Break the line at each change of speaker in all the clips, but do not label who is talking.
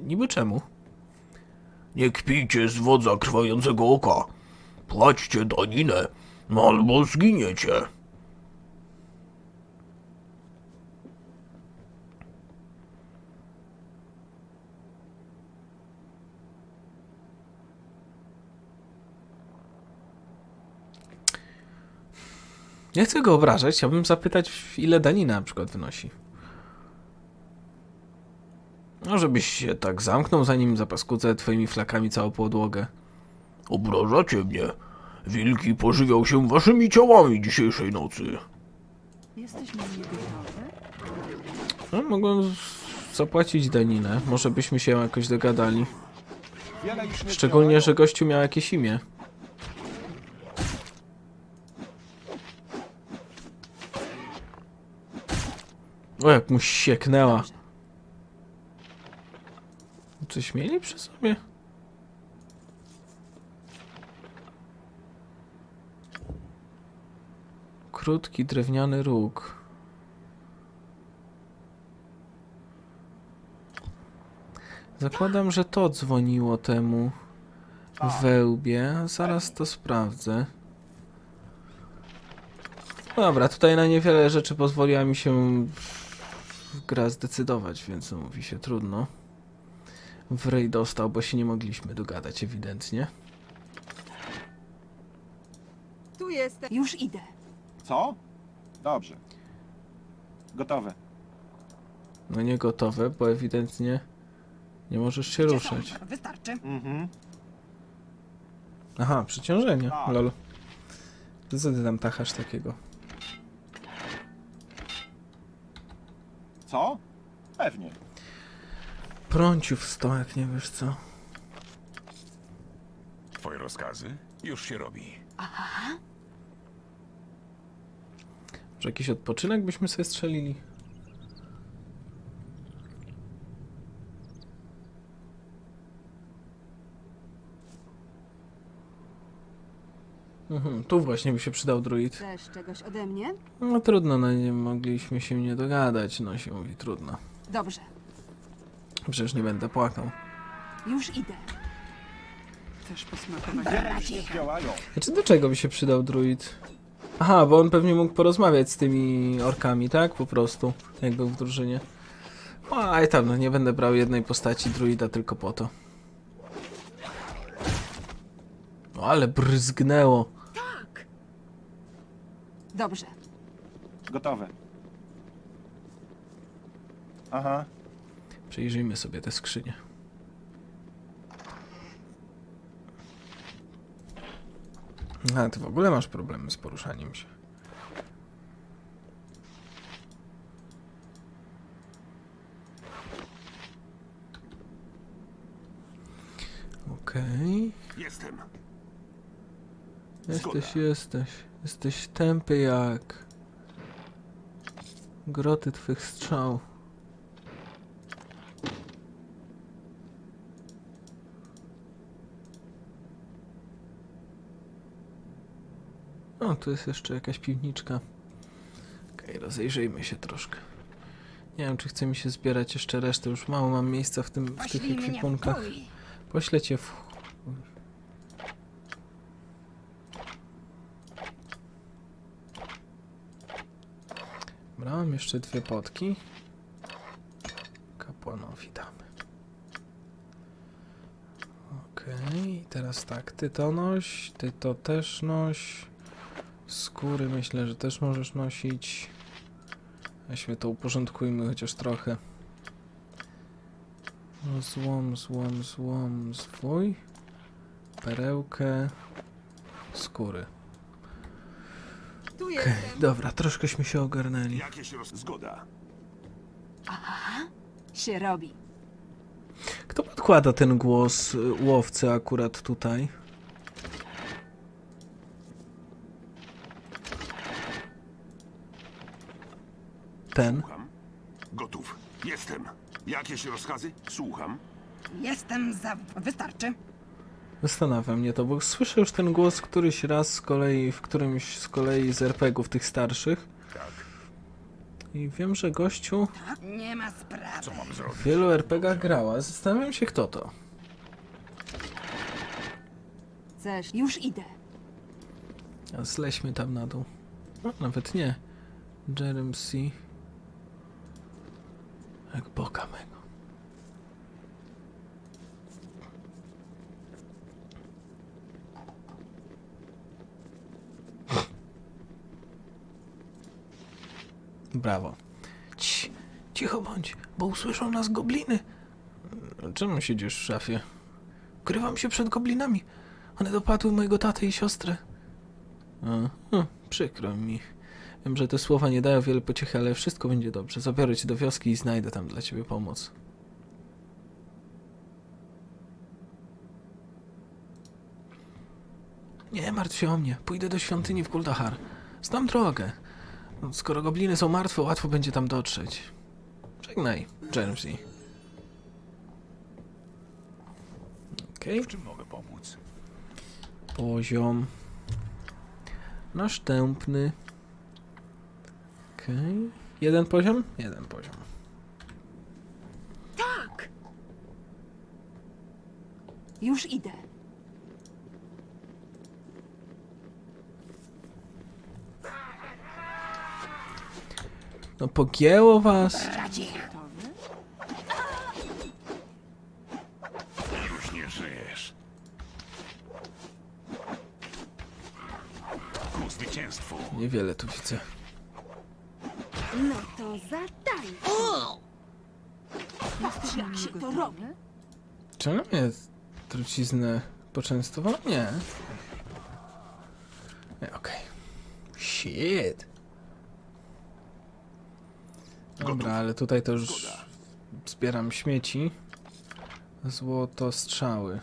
Niby czemu?
Nie kpijcie z wodza krwającego oka. Płaćcie daninę, albo zginiecie.
Nie chcę go obrażać, chciałbym zapytać, ile danina na przykład wynosi. No, żebyś się tak zamknął, zanim zapaskudzę twoimi flakami całą podłogę.
Obrażacie mnie. Wilki pożywiał się waszymi ciałami dzisiejszej nocy.
Jesteś na mnie gotowy?
No, mogłem z- zapłacić daninę. Może byśmy się jakoś dogadali. Szczególnie, że gościu miał jakieś imię. O, jak mu sieknęła. Coś mieli przy sobie? Krótki drewniany róg. Zakładam, że to dzwoniło temu wełbie. Zaraz to sprawdzę. Dobra, tutaj na niewiele rzeczy pozwoliła mi się gra zdecydować, więc mówi się trudno. W rej dostał, bo się nie mogliśmy dogadać ewidentnie.
Tu jestem. Już idę.
Co? Dobrze. Gotowe.
No nie gotowe, bo ewidentnie nie możesz się ruszać.
Wystarczy.
Mhm.
Aha, przeciążenie.
Tak.
Lol. To co ty tam tachasz takiego?
Co? Pewnie.
Prąciu w stołek, nie wiesz co.
Twoje rozkazy? Już się robi.
Że jakiś odpoczynek byśmy sobie strzelili? Mhm, tu właśnie by się przydał druid.
Chcesz czegoś ode mnie?
No trudno, no nie mogliśmy się nie dogadać, no się mówi trudno.
Dobrze.
Przecież nie będę płakał.
Już idę. Chcesz posmakować?
Nie działają.
Znaczy do czego by się przydał druid? Aha, bo on pewnie mógł porozmawiać z tymi orkami, tak? Po prostu, jak był w drużynie. No, a i tam, no nie będę brał jednej postaci druida tylko po to. No ale bryzgnęło.
Dobrze.
Gotowe. Aha.
Przejrzyjmy sobie te skrzynie. A, ty w ogóle masz problemy z poruszaniem się. Okej.
Jestem.
Jesteś, jesteś. Jesteś tępy jak... Groty twych strzał. O, tu jest jeszcze jakaś piwniczka. Okej, rozejrzyjmy się troszkę. Nie wiem, czy chce mi się zbierać jeszcze resztę. Już mało mam miejsca w, tym, w tych ekwipunkach. Poślę cię w... Dobra, mam jeszcze dwie potki. Kapłanowi damy. Okej, teraz tak, ty to noś, ty to też noś. Skóry myślę, że też możesz nosić. Weźmy to uporządkujmy chociaż trochę. No, złom, złom, złom, zwój. Perełkę. Skóry. Okej,
jestem.
dobra, troszkęśmy się ogarnęli.
Jakieś roz... Zgoda.
Się robi.
Kto podkłada ten głos y, łowcy akurat tutaj? Ten?
Słucham. Gotów. Jestem. Jakieś rozkazy? Słucham.
Jestem za... Wystarczy.
Zastanawia mnie to, bo słyszę już ten głos któryś raz z kolei, w którymś z kolei z RPGów tych starszych.
Tak.
I wiem, że gościu
Nie ma sprawy.
Co mam zrobić?
w wielu RPGach grała. Zastanawiam się, kto to.
Chcesz? Już idę.
A zleśmy tam na dół. No, nawet nie. Jerem C. Jak boka mego. Brawo. Cii, cicho bądź, bo usłyszą nas gobliny. Czemu siedzisz w szafie? Ukrywam się przed goblinami. One dopadły mojego tatę i siostrę. A, hm, przykro mi. Wiem, że te słowa nie dają wiele pociechy, ale wszystko będzie dobrze. Zabiorę cię do wioski i znajdę tam dla ciebie pomoc. Nie martw się o mnie. Pójdę do świątyni w Kuldahar. Znam drogę. Skoro gobliny są martwe, łatwo będzie tam dotrzeć. Żegnaj, Jeremy. Okej.
W czym mogę pomóc?
Poziom. Następny. Okej. Jeden poziom? Jeden poziom.
Tak! Już idę.
No pogięło was.
Już nie żyjesz. Ku zwycięstwu.
Niewiele tu widzę.
No to zatań. Wiesz, jak się to robi?
Czy ona mnie truciznę poczęstowała? Nie. Nie, okej. Shit. Dobra, ale tutaj to już zbieram śmieci. Złoto, strzały.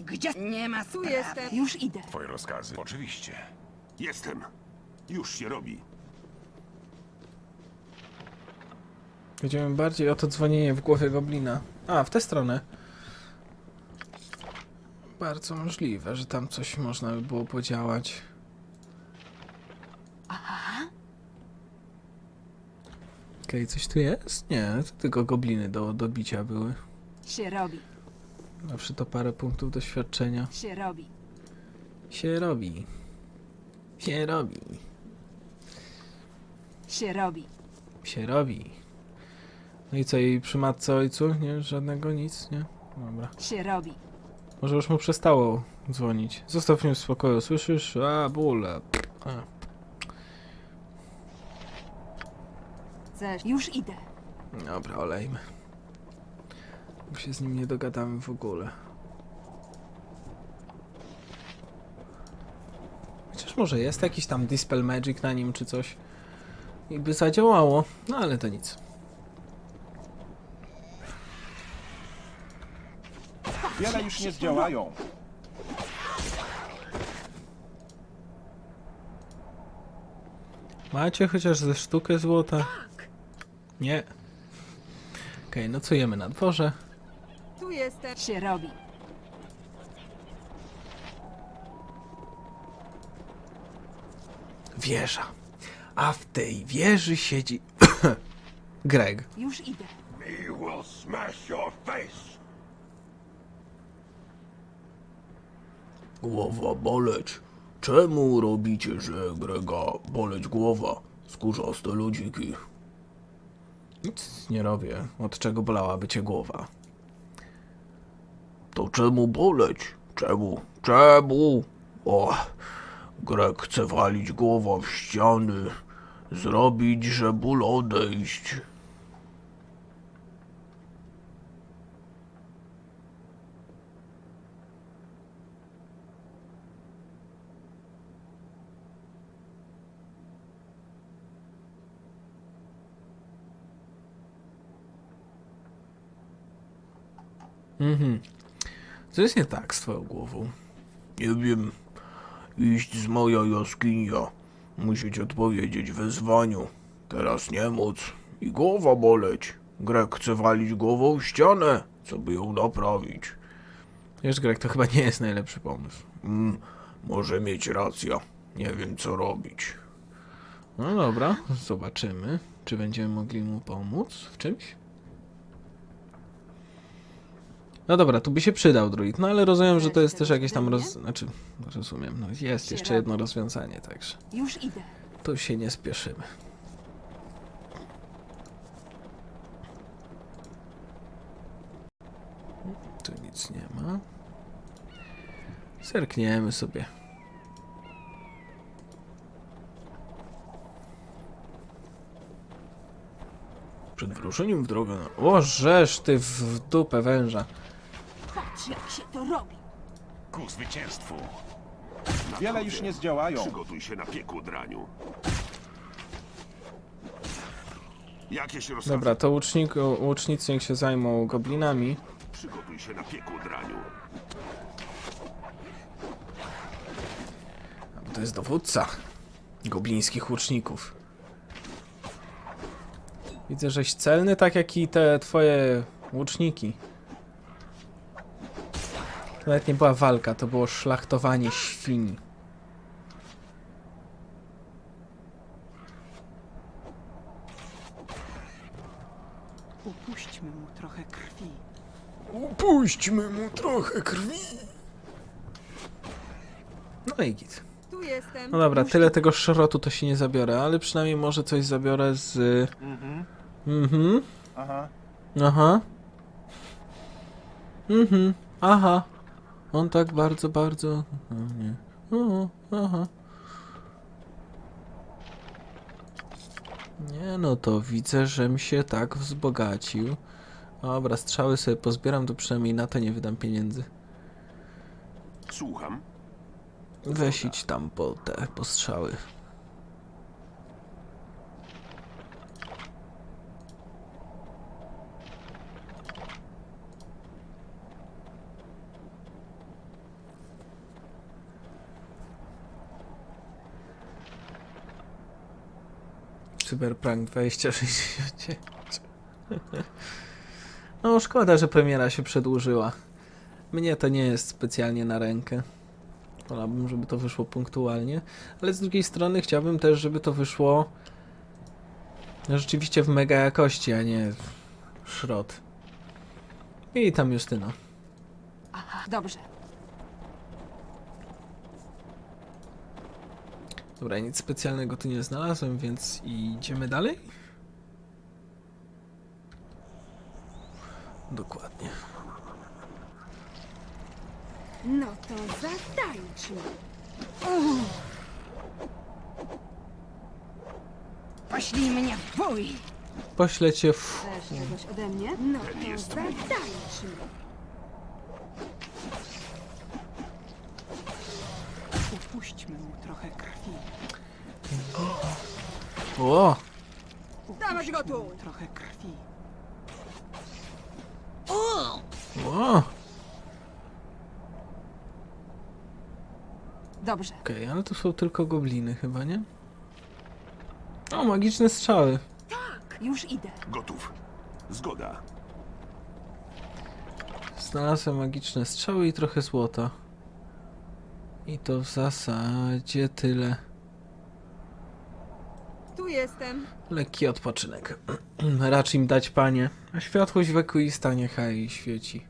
Gdzie? Nie ma sprawy. Tu jestem. Już idę.
Twoje rozkazy. Oczywiście. Jestem. Już się robi.
Mi bardziej o to dzwonienie w głowie goblina. A, w tę stronę. Bardzo możliwe, że tam coś można by było podziałać. Okej, coś tu jest? Nie, to tylko gobliny do, do bicia były.
Się robi.
Zawsze to parę punktów doświadczenia.
Się robi.
Się robi. Się robi.
Się robi.
Się robi. No i co, i przy matce ojcu? Nie, żadnego nic, nie? Dobra.
Się robi.
Może już mu przestało dzwonić. Zostaw mnie w spokoju, słyszysz? A, bóle. A.
Chcesz? Już idę.
Dobra, olejmy. Bo się z nim nie dogadamy w ogóle. Chociaż może jest jakiś tam Dispel Magic na nim czy coś. I by zadziałało, no ale to nic.
Wiele już nie zdziałają.
Macie chociaż ze sztukę złota? Nie. Okej, nocujemy na dworze.
Tu jestem. Się robi.
Wieża. A w tej wieży siedzi... Greg.
Już idę.
We will smash your face.
Głowa boleć. Czemu robicie, że Grega boleć głowa? Skórzaste ludziki.
Nic nie robię. Od czego bolałaby cię głowa?
To czemu boleć? Czemu? Czemu? O, Greg chce walić głową w ściany. Zrobić, że ból odejść.
Mhm. Co jest nie tak z twoją głową?
Nie wiem. Iść z moja jaskinia. Musieć odpowiedzieć wezwaniu. Teraz nie móc. I głowa boleć. Grek chce walić głową w ścianę. Co by ją naprawić?
Wiesz, Greg, to chyba nie jest najlepszy pomysł.
Mm, może mieć rację. Nie wiem co robić.
No dobra, zobaczymy, czy będziemy mogli mu pomóc w czymś. No dobra, tu by się przydał druid, no ale rozumiem, że to jest też jakieś tam roz... Znaczy, rozumiem, no jest jeszcze jedno rozwiązanie, także
Już idę.
tu się nie spieszymy. Tu nic nie ma. Zerkniemy sobie.
Przed wyruszeniem w drogę na...
O, żeż ty w dupę węża.
Patrz, jak się to robi.
Ku zwycięstwu.
Wiele już nie zdziałają.
Przygotuj się na piekło draniu. Jakieś rozkazy?
Dobra, to łucznik, łucznicy niech się zajmą goblinami.
Przygotuj się na piekło draniu.
Bo to jest dowódca goblińskich łuczników. Widzę, żeś celny, tak jak i te twoje łuczniki. To nawet nie była walka, to było szlachtowanie świni.
Upuśćmy mu trochę krwi.
Upuśćmy mu trochę krwi.
No i git.
Tu jestem.
No dobra, tyle tego szrotu to się nie zabiorę, ale przynajmniej może coś zabiorę z...
Mhm.
Mhm.
Aha.
Aha. Mhm. Aha. On tak bardzo, bardzo. O nie. O, aha. Nie no, to widzę, żem się tak wzbogacił. Dobra, strzały sobie pozbieram, to przynajmniej na to nie wydam pieniędzy.
Słucham.
Weź idź tam po te postrzały. Cyberprank 2069. No szkoda, że premiera się przedłużyła. Mnie to nie jest specjalnie na rękę. Wolałbym, żeby to wyszło punktualnie, ale z drugiej strony chciałbym też, żeby to wyszło rzeczywiście w mega jakości, a nie w szrot. I tam Justyna.
Dobrze.
Dobra, nic specjalnego tu nie znalazłem, więc idziemy dalej? Dokładnie.
No to zatańczmy. Poślij mnie w bój.
Poślę cię w...
Chcesz czegoś ode mnie? No to zatańczmy. Upuśćmy mu trochę krwi.
O!
Dawać go tu! Trochę krwi.
O!
Dobrze.
Okej, ale to są tylko gobliny chyba, nie? O, magiczne strzały.
Już idę.
Gotów. Zgoda.
Znalazłem magiczne strzały i trochę złota. I to w zasadzie tyle.
Tu jestem.
Lekki odpoczynek. Racz im dać, panie. A światłość wiekuista niechaj świeci.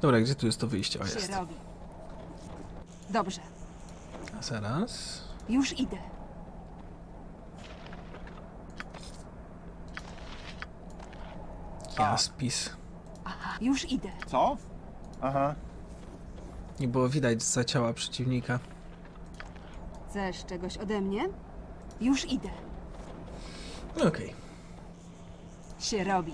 Dobra, gdzie tu jest to wyjście? O,
Się
jest.
robi. Dobrze.
A zaraz.
Już idę.
Jaspis.
Już idę.
Co? Aha.
Nie było widać za ciała przeciwnika.
Chcesz czegoś ode mnie? Już idę.
Okej.
Się robi.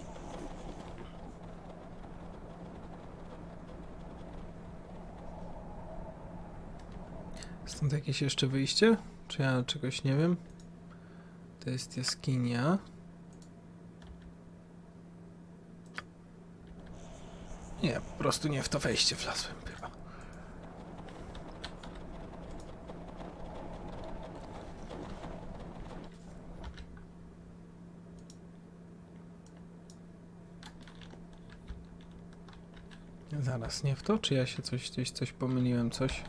Stąd jakieś jeszcze wyjście? Czy ja czegoś nie wiem? To jest jaskinia. Nie, po prostu nie w to wejście wlazłem chyba. Zaraz, nie w to? Czy ja się coś gdzieś coś pomyliłem? Coś?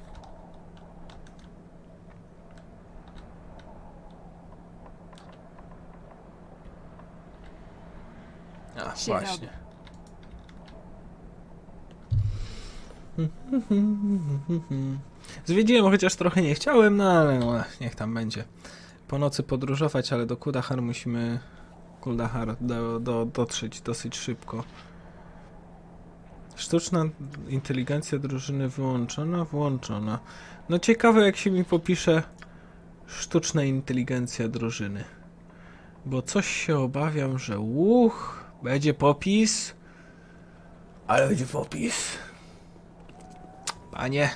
A, właśnie. Zwiedziłem, chociaż trochę nie chciałem, no ale no, niech tam będzie. Po nocy podróżować, ale do Kudahar musimy Kuldahar do, do, dotrzeć dosyć szybko. Sztuczna inteligencja drużyny wyłączona, włączona. No ciekawe jak się mi popisze sztuczna inteligencja drużyny. Bo coś się obawiam, że uch, będzie popis. Ale będzie popis. Panie.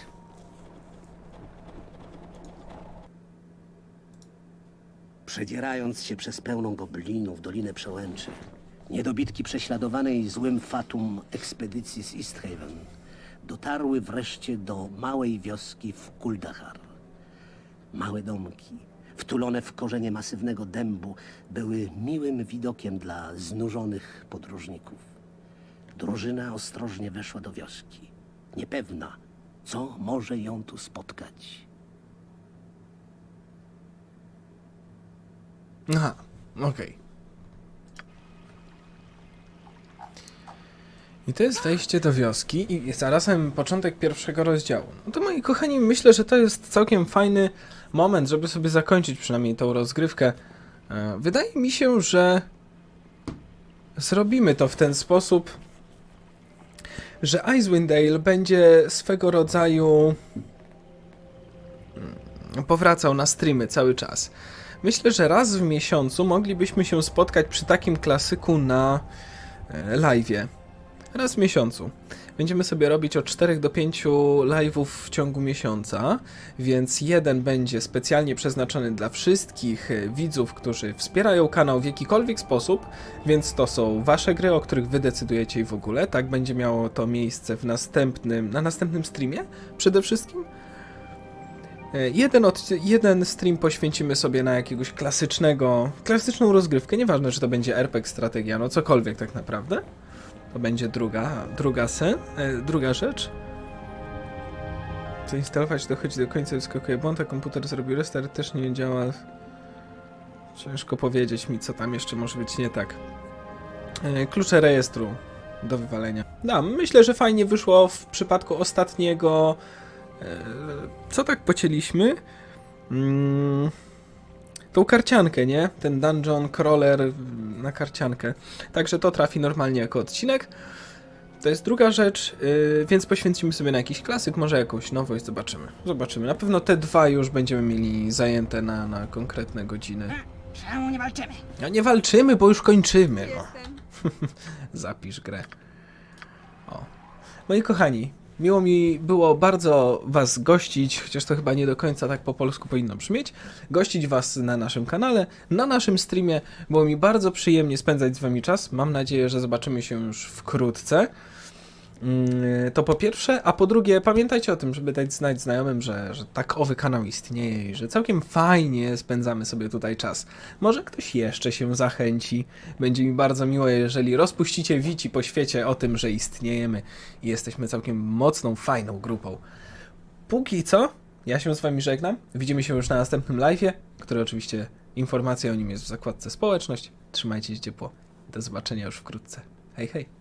Przedzierając się przez pełną goblinów Dolinę Przełęczy, niedobitki prześladowanej złym fatum ekspedycji z Easthaven dotarły wreszcie do małej wioski w Kuldahar. Małe domki, wtulone w korzenie masywnego dębu, były miłym widokiem dla znużonych podróżników. Drużyna ostrożnie weszła do wioski, niepewna, co może ją tu spotkać.
Aha, okej. I to jest wejście do wioski i zarazem początek pierwszego rozdziału. No to moi kochani, myślę, że to jest całkiem fajny moment, żeby sobie zakończyć przynajmniej tą rozgrywkę. E, Wydaje mi się, że zrobimy to w ten sposób, że Icewind Dale będzie swego rodzaju mm, powracał na streamy cały czas. Myślę, że raz w miesiącu moglibyśmy się spotkać przy takim klasyku na e, live'ie. Raz w miesiącu. Będziemy sobie robić od 4 do 5 live'ów w ciągu miesiąca, więc jeden będzie specjalnie przeznaczony dla wszystkich e, widzów, którzy wspierają kanał w jakikolwiek sposób, więc to są wasze gry, o których wy decydujecie i w ogóle. Tak będzie miało to miejsce w następnym, na następnym streamie przede wszystkim. E, Jeden, od, jeden stream poświęcimy sobie na jakiegoś klasycznego, klasyczną rozgrywkę, nieważne czy to będzie RPG, strategia, no cokolwiek tak naprawdę. To będzie druga, druga sen, e, druga rzecz. Zainstalować dochodzi do końca, wyskakuje błąd, a komputer zrobił restart, też nie działa. Ciężko powiedzieć mi, co tam jeszcze może być nie tak. E, Klucze rejestru do wywalenia. No, myślę, że fajnie wyszło w przypadku ostatniego E, co tak pocięliśmy? Mm, tą karciankę, nie? Ten dungeon crawler na karciankę. Także to trafi normalnie jako odcinek. To jest druga rzecz, yy, więc poświęcimy sobie na jakiś klasyk, może jakąś nowość, zobaczymy. Zobaczymy. Na pewno te dwa już będziemy mieli zajęte na, na konkretne godziny.
Czemu nie walczymy?
A nie walczymy, bo już kończymy. No. Zapisz grę. O. Moi kochani, miło mi było bardzo Was gościć, chociaż to chyba nie do końca tak po polsku powinno brzmieć. Gościć Was na naszym kanale, na naszym streamie. Było mi bardzo przyjemnie spędzać z Wami czas. Mam nadzieję, że zobaczymy się już wkrótce. Mm, To po pierwsze, a po drugie, pamiętajcie o tym, żeby dać znać znajomym, że, że takowy kanał istnieje i że całkiem fajnie spędzamy sobie tutaj czas. Może ktoś jeszcze się zachęci. Będzie mi bardzo miło, jeżeli rozpuścicie wici po świecie o tym, że istniejemy i jesteśmy całkiem mocną, fajną grupą. Póki co, ja się z Wami żegnam. Widzimy się już na następnym live'ie, który oczywiście informacja o nim jest w zakładce społeczność. Trzymajcie się ciepło. Do zobaczenia już wkrótce. Hej, hej.